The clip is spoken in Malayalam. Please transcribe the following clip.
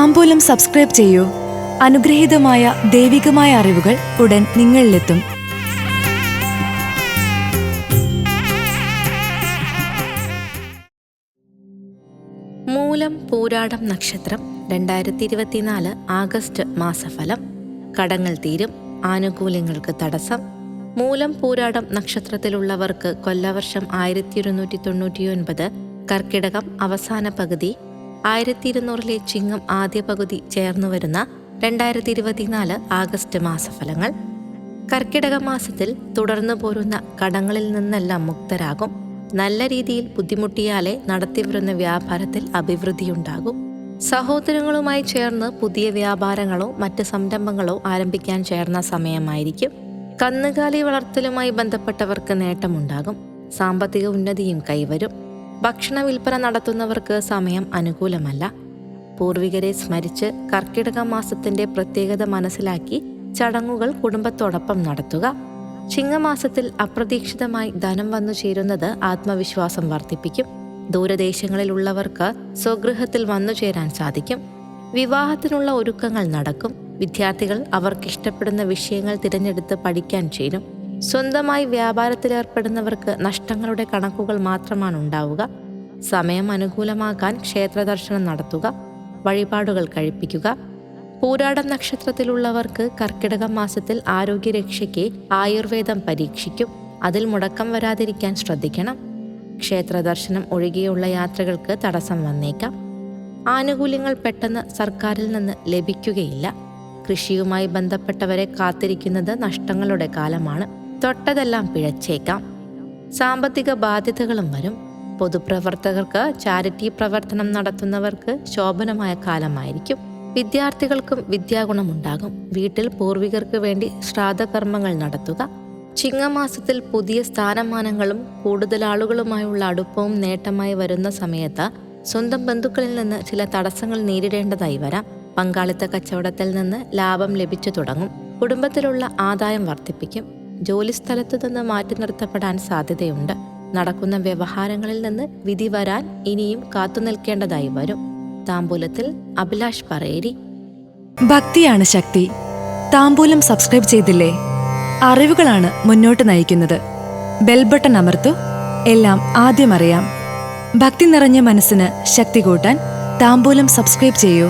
താമ്പൂലം സബ്സ്ക്രൈബ് ചെയ്യൂ. അനുഗ്രഹീതമായ ദൈവികമായ അറിവുകൾ ഉടൻ നിങ്ങളിലെത്തും. മൂലം പൂരാടം നക്ഷത്രം രണ്ടായിരത്തി ഇരുപത്തിനാല് ആഗസ്റ്റ് മാസഫലം. കടങ്ങൾ തീരും. ആനുകൂല്യങ്ങൾക്ക് തടസ്സം. മൂലം പൂരാടം നക്ഷത്രത്തിലുള്ളവർക്ക് കൊല്ലവർഷം ആയിരത്തി ഇരുന്നൂറ്റി തൊണ്ണൂറ്റിയൊൻപത് കർക്കിടകം അവസാന പകുതി ആയിരത്തി ഇരുന്നൂറിലെ ചിങ്ങം ആദ്യ പകുതി ചേർന്നു വരുന്ന രണ്ടായിരത്തി ഇരുപത്തിനാല് ആഗസ്റ്റ് മാസഫലങ്ങൾ. കർക്കിടക മാസത്തിൽ തുടർന്നു പോരുന്ന കടങ്ങളിൽ നിന്നെല്ലാം മുക്തരാകും. നല്ല രീതിയിൽ ബുദ്ധിമുട്ടിയാലേ നടത്തിവരുന്ന വ്യാപാരത്തിൽ അഭിവൃദ്ധിയുണ്ടാകും. സഹോദരങ്ങളുമായി ചേർന്ന് പുതിയ വ്യാപാരങ്ങളോ മറ്റ് സംരംഭങ്ങളോ ആരംഭിക്കാൻ ചേർന്ന സമയമായിരിക്കും. കന്നുകാലി വളർത്തലുമായി ബന്ധപ്പെട്ടവർക്ക് നേട്ടമുണ്ടാകും. സാമ്പത്തിക ഉന്നതിയും കൈവരും. ഭക്ഷണ വിൽപ്പന നടത്തുന്നവർക്ക് സമയം അനുകൂലമല്ല. പൂർവികരെ സ്മരിച്ച് കർക്കിടക മാസത്തിന്റെ പ്രത്യേകത മനസ്സിലാക്കി ചടങ്ങുകൾ കുടുംബത്തോടൊപ്പം നടത്തുക. ചിങ്ങമാസത്തിൽ അപ്രതീക്ഷിതമായി ധനം വന്നു ചേരുന്നത് ആത്മവിശ്വാസം വർദ്ധിപ്പിക്കും. ദൂരദേശങ്ങളിലുള്ളവർക്ക് സ്വഗൃഹത്തിൽ വന്നു ചേരാൻ സാധിക്കും. വിവാഹത്തിനുള്ള ഒരുക്കങ്ങൾ നടക്കും. വിദ്യാർത്ഥികൾ അവർക്കിഷ്ടപ്പെടുന്ന വിഷയങ്ങൾ തിരഞ്ഞെടുത്ത് പഠിക്കാൻ ചേരും. സ്വന്തമായി വ്യാപാരത്തിലേർപ്പെടുന്നവർക്ക് നഷ്ടങ്ങളുടെ കണക്കുകൾ മാത്രമാണ് ഉണ്ടാവുക സമയം അനുകൂലമാക്കാൻ ക്ഷേത്രദർശനം നടത്തുക. വഴിപാടുകൾ കഴിപ്പിക്കുക. പൂരാടം നക്ഷത്രത്തിലുള്ളവർക്ക് കർക്കിടക മാസത്തിൽ ആരോഗ്യരക്ഷയ്ക്ക് ആയുർവേദം പരീക്ഷിക്കും. അതിൽ മുടക്കം വരാതിരിക്കാൻ ശ്രദ്ധിക്കണം. ക്ഷേത്രദർശനം ഒഴികെയുള്ള യാത്രകൾക്ക് തടസ്സം വന്നേക്കാം. ആനുകൂല്യങ്ങൾ പെട്ടെന്ന് സർക്കാരിൽ നിന്ന് ലഭിക്കുകയില്ല. കൃഷിയുമായി ബന്ധപ്പെട്ടവരെ കാത്തിരിക്കുന്നത് നഷ്ടങ്ങളുടെ കാലമാണ്. തൊട്ടതെല്ലാം പിഴച്ചേക്കാം. സാമ്പത്തിക ബാധ്യതകളും വരും. പൊതുപ്രവർത്തകർക്ക് ചാരിറ്റി പ്രവർത്തനം നടത്തുന്നവർക്ക് ശോഭനമായ കാലമായിരിക്കും. വിദ്യാർത്ഥികൾക്കും വിദ്യാഗുണമുണ്ടാകും. വീട്ടിൽ പൂർവികർക്ക് വേണ്ടി ശ്രാദ്ധകർമ്മങ്ങൾ നടത്തുക. ചിങ്ങമാസത്തിൽ പുതിയ സ്ഥാനമാനങ്ങളും കൂടുതൽ ആളുകളുമായുള്ള അടുപ്പവും നേട്ടമായി വരുന്ന സമയത്ത് സ്വന്തം ബന്ധുക്കളിൽ നിന്ന് ചില തടസ്സങ്ങൾ നേരിടേണ്ടതായി വരാം. പങ്കാളിത്ത കച്ചവടത്തിൽ നിന്ന് ലാഭം ലഭിച്ചു തുടങ്ങും. കുടുംബത്തിലുള്ള ആദായം വർദ്ധിപ്പിക്കും. ജോലിസ്ഥലത്തു നിന്ന് മാറ്റി നിർത്തപ്പെടാൻ സാധ്യതയുണ്ട്. നടക്കുന്ന വ്യവഹാരങ്ങളിൽ നിന്ന് വിധി വരാൻ ഇനിയും കാത്തുനിൽക്കേണ്ടതായി വരും. താമ്പൂലത്തിൽ അഭിലാഷ് പറയേരി. ഭക്തിയാണ് ശക്തി. താമ്പൂലം സബ്സ്ക്രൈബ് ചെയ്തില്ലേ? അറിവുകളാണ് മുന്നോട്ട് നയിക്കുന്നത്. ബെൽബട്ടൺ അമർത്തു. എല്ലാം ആദ്യം അറിയാം. ഭക്തി നിറഞ്ഞ മനസ്സിന് ശക്തി കൂട്ടാൻ താമ്പൂലം സബ്സ്ക്രൈബ് ചെയ്യൂ.